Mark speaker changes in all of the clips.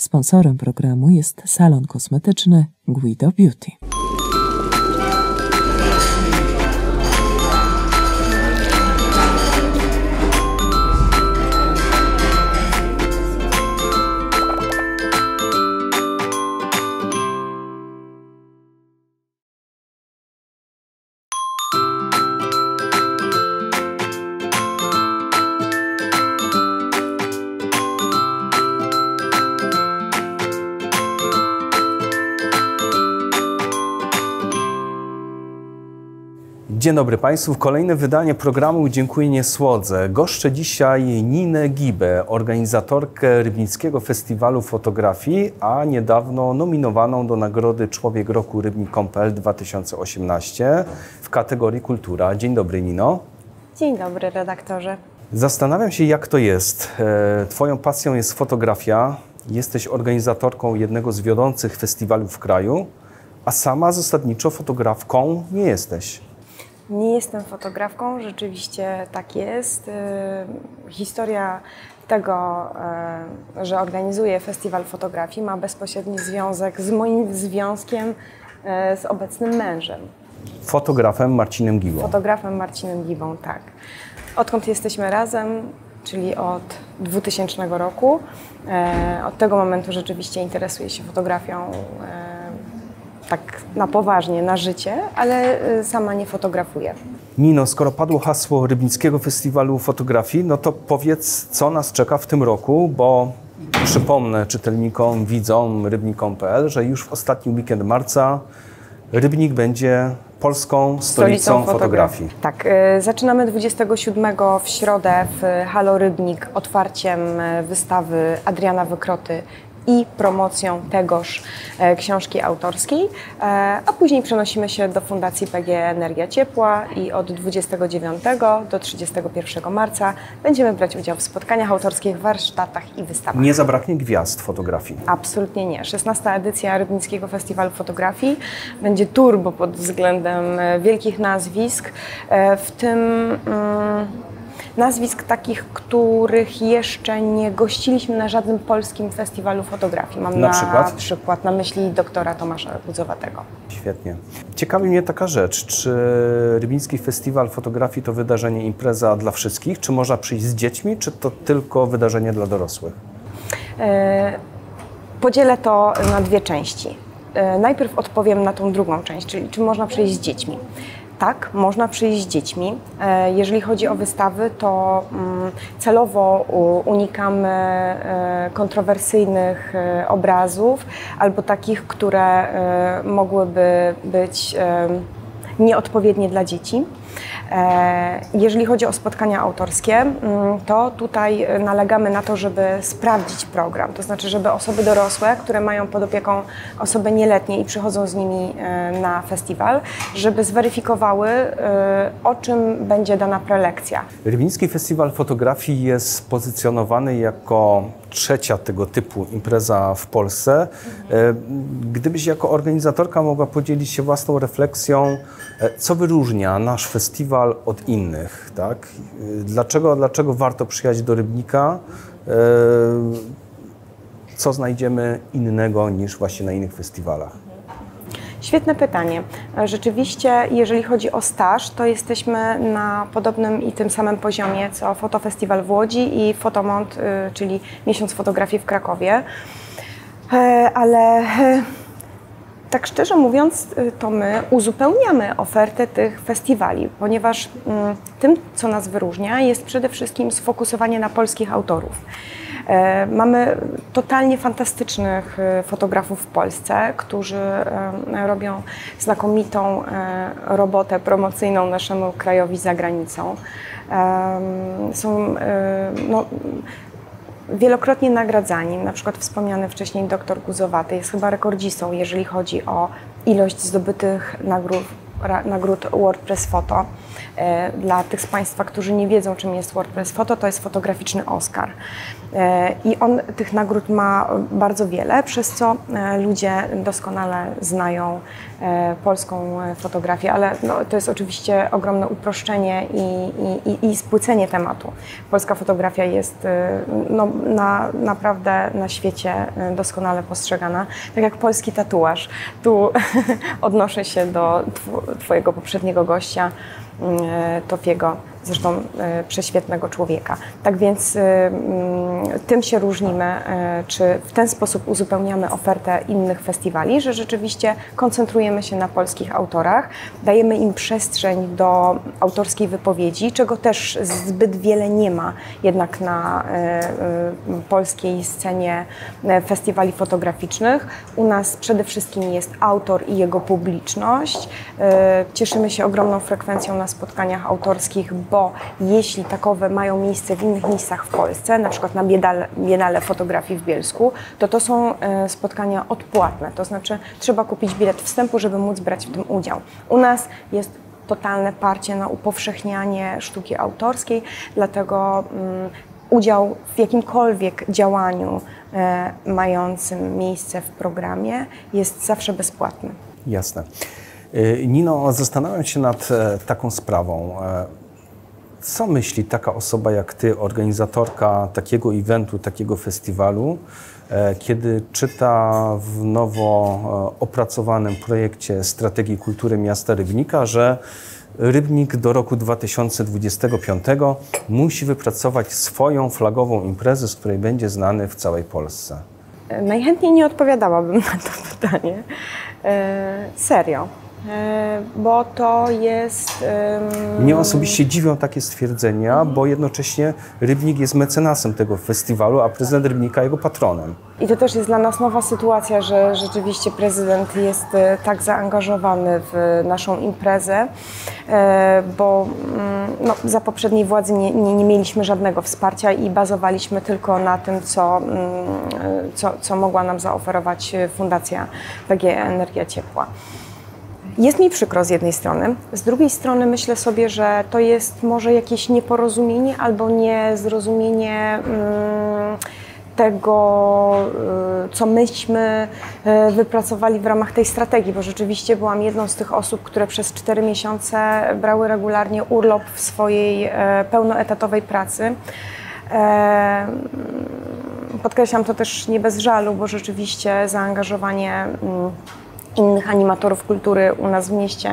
Speaker 1: Sponsorem programu jest salon kosmetyczny Guido Beauty.
Speaker 2: Dzień dobry Państwu. Kolejne wydanie programu Dziękuję Nie Słodze. Goszczę dzisiaj Ninę Gibę, organizatorkę Rybnickiego Festiwalu Fotografii, a niedawno nominowaną do Nagrody Człowiek Roku Rybnik.pl 2018 w kategorii Kultura. Dzień dobry Nino.
Speaker 3: Dzień dobry redaktorze.
Speaker 2: Zastanawiam się jak to jest. E, Twoją pasją jest fotografia. Jesteś organizatorką jednego z wiodących festiwalów w kraju, a sama zasadniczo fotografką nie jesteś.
Speaker 3: Nie jestem fotografką, rzeczywiście tak jest. Y, Historia tego, y, że organizuję festiwal fotografii ma bezpośredni związek z moim związkiem y, z obecnym mężem,
Speaker 2: Fotografem Marcinem Gibą.
Speaker 3: fotografem Marcinem Gibą, tak. Odkąd jesteśmy razem, czyli od 2000 roku, od tego momentu rzeczywiście interesuję się fotografią tak na poważnie, na życie, ale e, sama nie fotografuję.
Speaker 2: Nino, skoro padło hasło Rybnickiego Festiwalu Fotografii, no to powiedz, co nas czeka w tym roku, bo przypomnę czytelnikom, widzom rybnikom.pl, że już w ostatni weekend marca Rybnik będzie polską stolicą, fotografii.
Speaker 3: Tak, y, zaczynamy 27 w środę w Halo Rybnik otwarciem y, wystawy Adriana Wykroty i promocją tegoż e, książki autorskiej, e, a później przenosimy się do Fundacji PG Energia Ciepła i od 29 do 31 marca będziemy brać udział w spotkaniach autorskich, warsztatach i wystawach.
Speaker 2: Nie zabraknie gwiazd fotografii.
Speaker 3: Absolutnie nie. 16 edycja Rybnickiego Festiwalu Fotografii będzie turbo pod względem e, wielkich nazwisk, w tym mm, nazwisk takich, których jeszcze nie gościliśmy na żadnym polskim festiwalu fotografii. Mam
Speaker 2: Na przykład?
Speaker 3: przykład na myśli doktora Tomasza Budzowatego.
Speaker 2: Świetnie. Ciekawi mnie taka rzecz, czy Rybnicki Festiwal Fotografii to wydarzenie, impreza dla wszystkich, czy można przyjść z dziećmi, czy to tylko wydarzenie dla dorosłych?
Speaker 3: E, Podzielę to na dwie części. E, Najpierw odpowiem na tą drugą część, czyli czy można przyjść z dziećmi. Tak, można przyjść z dziećmi. E, Jeżeli chodzi o wystawy, to mm, celowo unikamy e, kontrowersyjnych e, obrazów albo takich, które mogłyby być nieodpowiednie dla dzieci. E, Jeżeli chodzi o spotkania autorskie, mm, to tutaj e, nalegamy na to, żeby sprawdzić program. To znaczy, żeby osoby dorosłe, które mają pod opieką osoby nieletnie i przychodzą z nimi e, na festiwal, żeby zweryfikowały, o czym będzie dana prelekcja.
Speaker 2: Rybnicki Festiwal Fotografii jest pozycjonowany jako trzecia tego typu impreza w Polsce. Gdybyś jako organizatorka mogła podzielić się własną refleksją, co wyróżnia nasz festiwal od innych, tak? Dlaczego, dlaczego warto przyjechać do Rybnika? E, Co znajdziemy innego niż właśnie na innych festiwalach?
Speaker 3: Świetne pytanie. E, Rzeczywiście, jeżeli chodzi o staż, to jesteśmy na podobnym i tym samym poziomie co Fotofestiwal w Łodzi i Fotomont, y, czyli miesiąc fotografii w Krakowie. E, Ale tak szczerze mówiąc, y, to my uzupełniamy ofertę tych festiwali, ponieważ mm, tym, co nas wyróżnia, jest przede wszystkim sfokusowanie na polskich autorów. E, Mamy totalnie fantastycznych e, fotografów w Polsce, którzy robią znakomitą e, robotę promocyjną naszemu krajowi za granicą. Są e, no, wielokrotnie nagradzani. Na przykład wspomniany wcześniej doktor Guzowaty jest chyba rekordzistą, jeżeli chodzi o ilość zdobytych nagród nagród WordPress Photo. E, Dla tych z Państwa, którzy nie wiedzą, czym jest WordPress Photo, to jest fotograficzny Oscar. E, I on tych nagród ma bardzo wiele, przez co e, ludzie doskonale znają polską e, fotografię, ale no, to jest oczywiście ogromne uproszczenie i, i, i, spłycenie tematu. Polska fotografia jest e, no, na, naprawdę na świecie e, doskonale postrzegana, tak jak polski tatuaż. Tu odnoszę się do tw- Twojego poprzedniego gościa, e, Tofiego, zresztą e, prześwietnego człowieka. Tak więc e, mm, tym się różnimy, e, czy w ten sposób uzupełniamy ofertę innych festiwali, że rzeczywiście koncentrujemy się na polskich autorach, dajemy im przestrzeń do autorskiej wypowiedzi, czego też zbyt wiele nie ma jednak na e, e, polskiej scenie e, festiwali fotograficznych. U nas przede wszystkim jest autor i jego publiczność. E, Cieszymy się ogromną frekwencją na spotkaniach autorskich, bo jeśli takowe mają miejsce w innych miejscach w Polsce, na przykład na Biennale, Biennale Fotografii w Bielsku, to to są e, spotkania odpłatne, to znaczy trzeba kupić bilet wstępu, żeby móc brać w tym udział. U nas jest totalne parcie na upowszechnianie sztuki autorskiej, dlatego mm, udział w jakimkolwiek działaniu e, mającym miejsce w programie jest zawsze bezpłatny.
Speaker 2: Jasne. Y, Nino, zastanawiam się nad e, taką sprawą. E, Co myśli taka osoba jak ty, organizatorka takiego eventu, takiego festiwalu, e, kiedy czyta w nowo opracowanym projekcie Strategii Kultury Miasta Rybnika, że Rybnik do roku 2025 musi wypracować swoją flagową imprezę, z której będzie znany w całej Polsce?
Speaker 3: Najchętniej nie odpowiadałabym na to pytanie. Serio. E, bo to jest. em,
Speaker 2: Mnie osobiście dziwią takie stwierdzenia, bo jednocześnie Rybnik jest mecenasem tego festiwalu, a prezydent Rybnika jego patronem.
Speaker 3: I to też jest dla nas nowa sytuacja, że rzeczywiście prezydent jest e, tak zaangażowany w naszą imprezę, e, bo mm, no, za poprzedniej władzy nie, nie, nie mieliśmy żadnego wsparcia i bazowaliśmy tylko na tym, co, mm, co, co mogła nam zaoferować Fundacja PGE Energia Ciepła. Jest mi przykro z jednej strony, z drugiej strony myślę sobie, że to jest może jakieś nieporozumienie albo niezrozumienie mm, tego, y, co myśmy y, wypracowali w ramach tej strategii, bo rzeczywiście byłam jedną z tych osób, które przez cztery miesiące brały regularnie urlop w swojej e, pełnoetatowej pracy. Podkreślam to też nie bez żalu, bo rzeczywiście zaangażowanie mm, innych animatorów kultury u nas w mieście,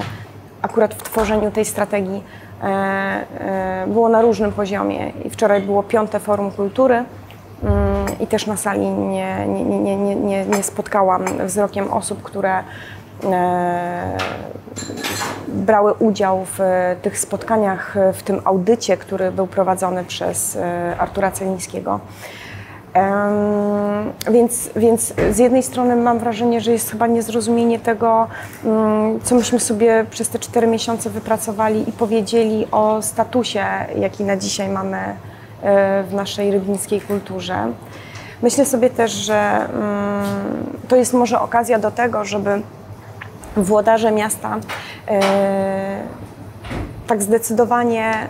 Speaker 3: akurat w tworzeniu tej strategii, e, e, było na różnym poziomie. I wczoraj było piąte Forum Kultury mm, i też na sali nie, nie, nie, nie, nie, nie spotkałam wzrokiem osób, które e, brały udział w tych spotkaniach, w tym audycie, który był prowadzony przez Artura Celińskiego. Więc, więc z jednej strony mam wrażenie, że jest chyba niezrozumienie tego, mm, co myśmy sobie przez te cztery miesiące wypracowali i powiedzieli o statusie, jaki na dzisiaj mamy e, w naszej rybnickiej kulturze. Myślę sobie też, że mm, to jest może okazja do tego, żeby włodarze miasta e, tak zdecydowanie e,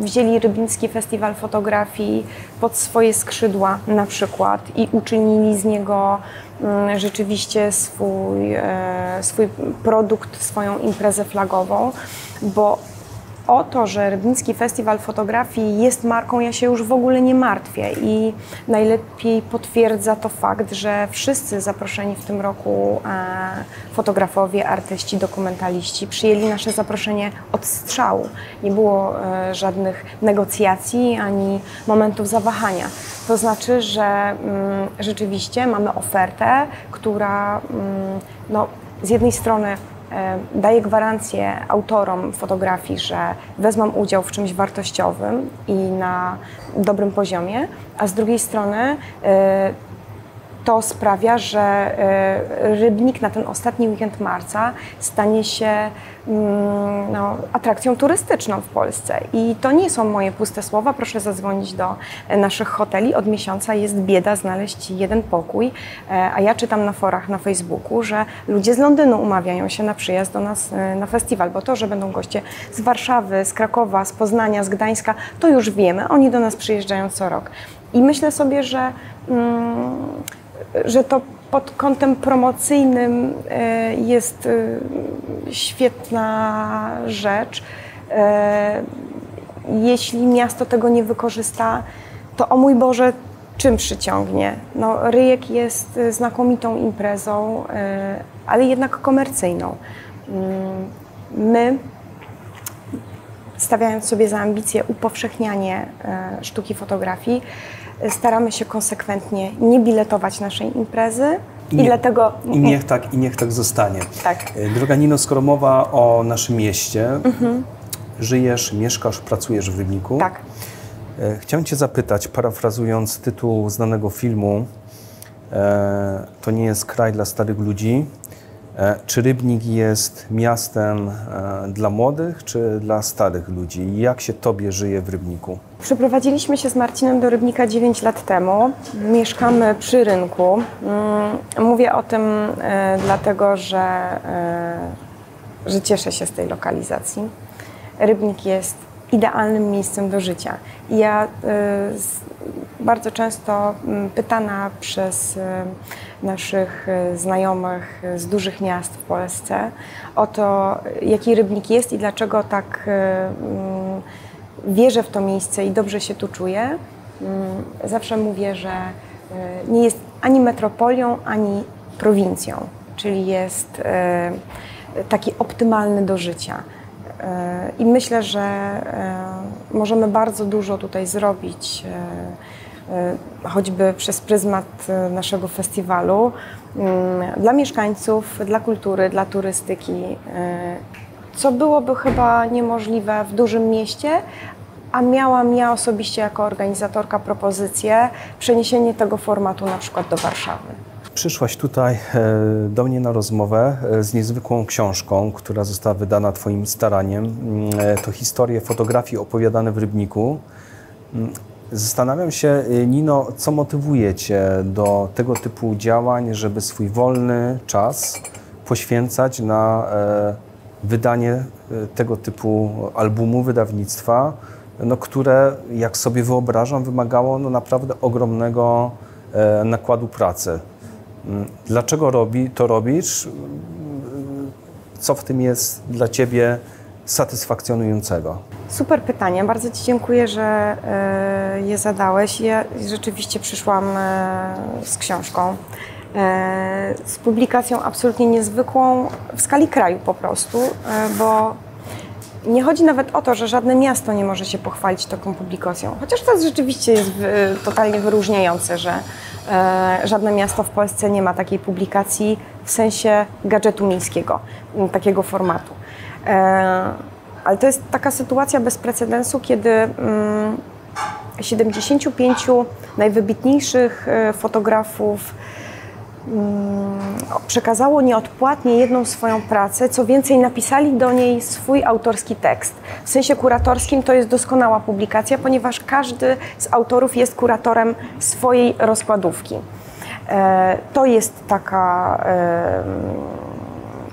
Speaker 3: wzięli Rybnicki Festiwal Fotografii pod swoje skrzydła na przykład i uczynili z niego mm, rzeczywiście swój, e, swój produkt, swoją imprezę flagową, bo o to, że Rybnicki Festiwal Fotografii jest marką, ja się już w ogóle nie martwię i najlepiej potwierdza to fakt, że wszyscy zaproszeni w tym roku e, fotografowie, artyści, dokumentaliści przyjęli nasze zaproszenie od strzału. Nie było e, żadnych negocjacji ani momentów zawahania. To znaczy, że mm, rzeczywiście mamy ofertę, która mm, no, z jednej strony daje gwarancję autorom fotografii, że wezmą udział w czymś wartościowym i na dobrym poziomie, a z drugiej strony e, to sprawia, że e, Rybnik na ten ostatni weekend marca stanie się mm, no, atrakcją turystyczną w Polsce. I to nie są moje puste słowa. Proszę zadzwonić do e, naszych hoteli. Od miesiąca jest bieda znaleźć jeden pokój, e, a ja czytam na forach na Facebooku, że ludzie z Londynu umawiają się na przyjazd do nas na festiwal, bo to, że będą goście z Warszawy, z Krakowa, z Poznania, z Gdańska, to już wiemy. Oni do nas przyjeżdżają co rok. I myślę sobie, że mm, że to pod kątem promocyjnym e, jest e, świetna rzecz. E, jeśli miasto tego nie wykorzysta, to o mój Boże, czym przyciągnie? No, Ryjek jest znakomitą imprezą, ale jednak komercyjną. Mm, my, stawiając sobie za ambicję upowszechnianie sztuki fotografii, staramy się konsekwentnie nie biletować naszej imprezy. I,
Speaker 2: nie,
Speaker 3: dlatego.
Speaker 2: I niech, tak, I niech tak zostanie.
Speaker 3: Tak.
Speaker 2: E, droga Nino, skoro mowa o naszym mieście, mhm. żyjesz, mieszkasz, pracujesz w Rybniku.
Speaker 3: Tak.
Speaker 2: E, chciałem Cię zapytać, parafrazując tytuł znanego filmu, e, to nie jest kraj dla starych ludzi. E, czy Rybnik jest miastem e, dla młodych, czy dla starych ludzi? Jak się Tobie żyje w Rybniku?
Speaker 3: Przeprowadziliśmy się z Marcinem do Rybnika 9 lat temu. Mieszkamy przy rynku. Mm, mówię o tym e, dlatego, że, że cieszę się z tej lokalizacji. Rybnik jest idealnym miejscem do życia. Ja bardzo często mm, pytana przez naszych e, znajomych z dużych miast w Polsce o to, jaki rybnik jest i dlaczego tak e, mm, wierzę w to miejsce i dobrze się tu czuję. Mm, zawsze mówię, że nie jest ani metropolią, ani prowincją, czyli jest taki optymalny do życia. I myślę, że możemy bardzo dużo tutaj zrobić choćby przez pryzmat e, naszego festiwalu, mm, dla mieszkańców, dla kultury, dla turystyki, e, co byłoby chyba niemożliwe w dużym mieście, a miałam ja osobiście jako organizatorka propozycję przeniesienie tego formatu na przykład do Warszawy.
Speaker 2: Przyszłaś tutaj do mnie na rozmowę z niezwykłą książką, która została wydana Twoim staraniem. Mm, to historie fotografii opowiadane w Rybniku. Mm, Zastanawiam się, y, Nino, co motywuje Cię do tego typu działań, żeby swój wolny czas poświęcać na e, wydanie e, tego typu albumu, wydawnictwa, no, które, jak sobie wyobrażam, wymagało no, naprawdę ogromnego e, nakładu pracy. Mm, dlaczego robi, to robisz? Co w tym jest dla Ciebie satysfakcjonującego?
Speaker 3: Super pytanie. Bardzo Ci dziękuję, że e, je zadałeś. Ja rzeczywiście przyszłam e, z książką. E, z publikacją absolutnie niezwykłą w skali kraju po prostu, bo nie chodzi nawet o to, że żadne miasto nie może się pochwalić taką publikacją. Chociaż to rzeczywiście jest totalnie wyróżniające, że żadne miasto w Polsce nie ma takiej publikacji w sensie gadżetu miejskiego, takiego formatu. Ale to jest taka sytuacja bez precedensu, kiedy 75 mm, najwybitniejszych e, fotografów mm, przekazało nieodpłatnie jedną swoją pracę, co więcej napisali do niej swój autorski tekst. W sensie kuratorskim to jest doskonała publikacja, ponieważ każdy z autorów jest kuratorem swojej rozkładówki. E, to jest taka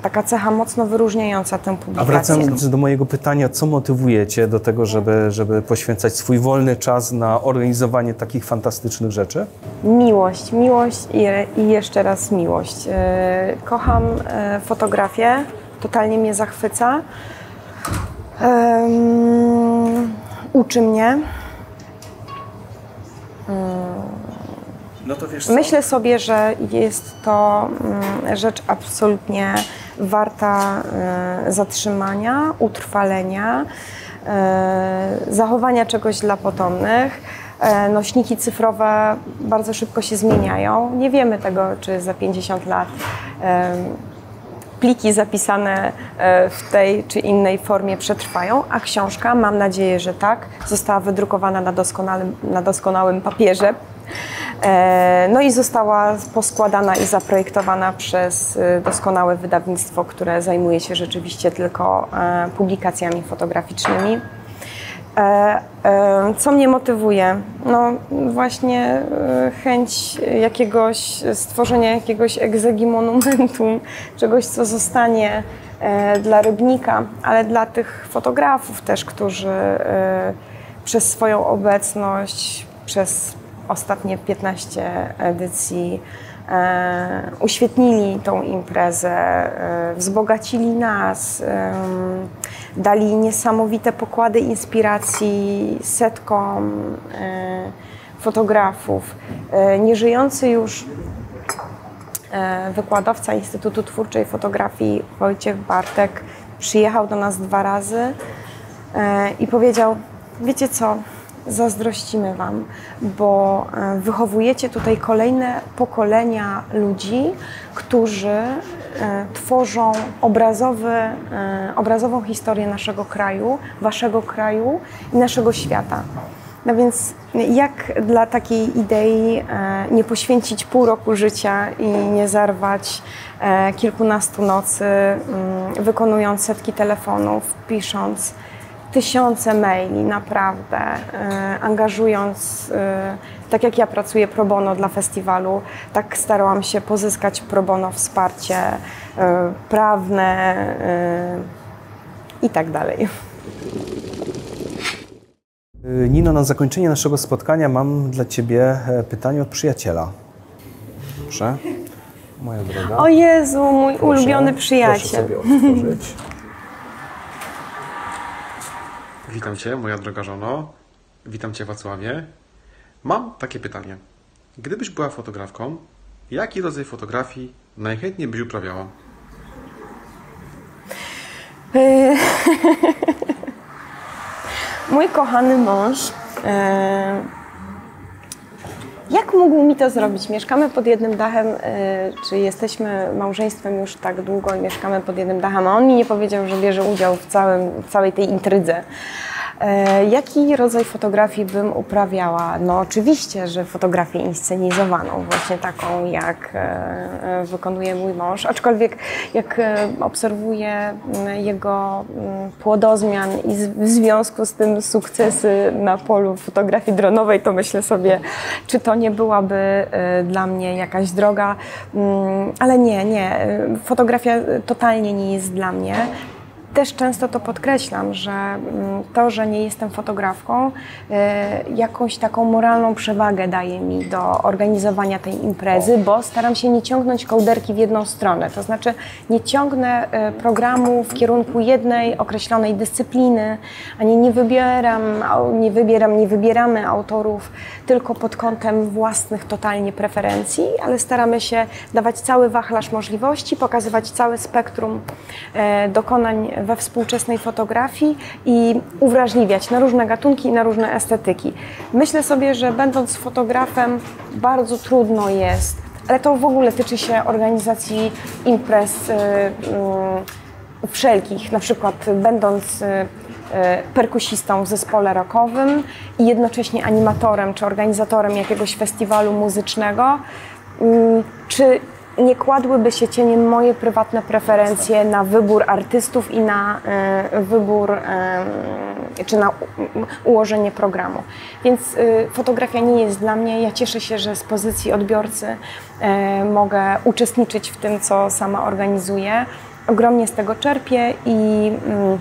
Speaker 3: taka cecha mocno wyróżniająca tę publikację.
Speaker 2: A wracając do mojego pytania, co motywuje Cię do tego, żeby, żeby poświęcać swój wolny czas na organizowanie takich fantastycznych rzeczy?
Speaker 3: Miłość, miłość i, i jeszcze raz miłość. E, kocham e, fotografię, totalnie mnie zachwyca. Um, uczy mnie. No Myślę sobie, że jest to mm, rzecz absolutnie warta e, zatrzymania, utrwalenia, e, zachowania czegoś dla potomnych. E, nośniki cyfrowe bardzo szybko się zmieniają. Nie wiemy tego, czy za 50 lat pliki zapisane w tej czy innej formie przetrwają, a książka, mam nadzieję, że tak, została wydrukowana na doskonałym, na doskonałym papierze, no i została poskładana i zaprojektowana przez e, doskonałe wydawnictwo, które zajmuje się rzeczywiście tylko e, publikacjami fotograficznymi. Co mnie motywuje? No właśnie chęć jakiegoś stworzenia jakiegoś egzegi monumentum, czegoś, co zostanie dla rybnika, ale dla tych fotografów też, którzy przez swoją obecność, przez ostatnie 15 edycji e, uświetnili tą imprezę, e, wzbogacili nas, e, dali niesamowite pokłady inspiracji setkom fotografów. Nieżyjący już wykładowca Instytutu Twórczej Fotografii Wojciech Bartek przyjechał do nas dwa razy i powiedział: Wiecie co? Zazdrościmy Wam, bo e, wychowujecie tutaj kolejne pokolenia ludzi, którzy e, tworzą obrazowy, e, obrazową historię naszego kraju, Waszego kraju i naszego świata. No więc jak dla takiej idei nie poświęcić pół roku życia i nie zarwać kilkunastu nocy, mm, wykonując setki telefonów, pisząc, tysiące maili, naprawdę, e, angażując, e, tak jak ja pracuję pro bono dla festiwalu, tak starałam się pozyskać pro bono wsparcie e, prawne i tak dalej.
Speaker 2: Nino, na zakończenie naszego spotkania mam dla Ciebie pytanie od przyjaciela. Proszę. Moja droga.
Speaker 3: O Jezu, mój proszę, ulubiony przyjaciel.
Speaker 2: Proszę sobie otworzyć.
Speaker 4: Witam Cię, moja droga żono. Witam Cię, Wacławie. Mam takie pytanie. Gdybyś była fotografką, jaki rodzaj fotografii najchętniej byś uprawiała?
Speaker 3: E, mój kochany mąż. E, jak mógł mi to zrobić? Mieszkamy pod jednym dachem, e, czy jesteśmy małżeństwem już tak długo i mieszkamy pod jednym dachem, a on mi nie powiedział, że bierze udział w, całym, w całej tej intrydze. E, jaki rodzaj fotografii bym uprawiała? No oczywiście, że fotografię inscenizowaną, właśnie taką jak e, e, wykonuje mój mąż, aczkolwiek jak obserwuję jego płodozmian i w związku z tym sukcesy na polu fotografii dronowej, to myślę sobie, czy to nie byłaby dla mnie jakaś droga, ale nie, nie, fotografia totalnie nie jest dla mnie też często to podkreślam, że mm, to, że nie jestem fotografką, e, jakąś taką moralną przewagę daje mi do organizowania tej imprezy, bo staram się nie ciągnąć kołderki w jedną stronę. To znaczy nie ciągnę e, programu w kierunku jednej określonej dyscypliny, ani nie wybieram, nie wybieram, nie wybieramy autorów tylko pod kątem własnych totalnie preferencji, ale staramy się dawać cały wachlarz możliwości, pokazywać całe spektrum e, dokonań we współczesnej fotografii i uwrażliwiać na różne gatunki i na różne estetyki. Myślę sobie, że będąc fotografem bardzo trudno jest, ale to w ogóle tyczy się organizacji imprez y, y, wszelkich, na przykład będąc y, perkusistą w zespole rockowym i jednocześnie animatorem czy organizatorem jakiegoś festiwalu muzycznego, czy nie kładłyby się cieniem moje prywatne preferencje na wybór artystów i na y, wybór y, czy na ułożenie programu. Więc y, fotografia nie jest dla mnie. Ja cieszę się, że z pozycji odbiorcy mogę uczestniczyć w tym, co sama organizuję. Ogromnie z tego czerpię i mm,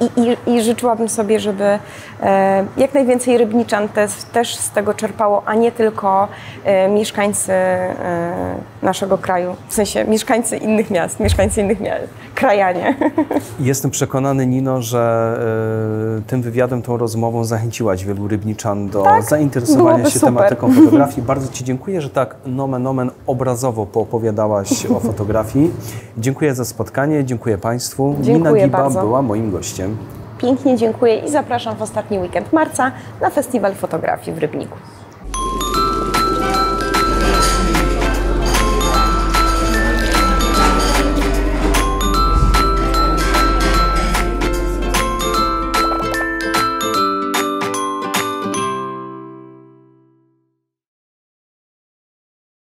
Speaker 3: i, i, I, życzyłabym sobie, żeby e, jak najwięcej rybniczan też, też z tego czerpało, a nie tylko e, mieszkańcy e, naszego kraju, w sensie mieszkańcy innych miast, mieszkańcy innych miast, krajanie.
Speaker 2: Jestem przekonany, Nino, że tym wywiadem, tą rozmową zachęciłaś wielu rybniczan do tak? zainteresowania się super. tematyką fotografii. Bardzo Ci dziękuję, że tak nomen omen obrazowo poopowiadałaś o fotografii. Dziękuję za spotkanie, dziękuję Państwu.
Speaker 3: Dziękuję
Speaker 2: Nina Giba
Speaker 3: bardzo.
Speaker 2: była moim gościem.
Speaker 3: Pięknie dziękuję i zapraszam w ostatni weekend marca na Festiwal Fotografii w Rybniku.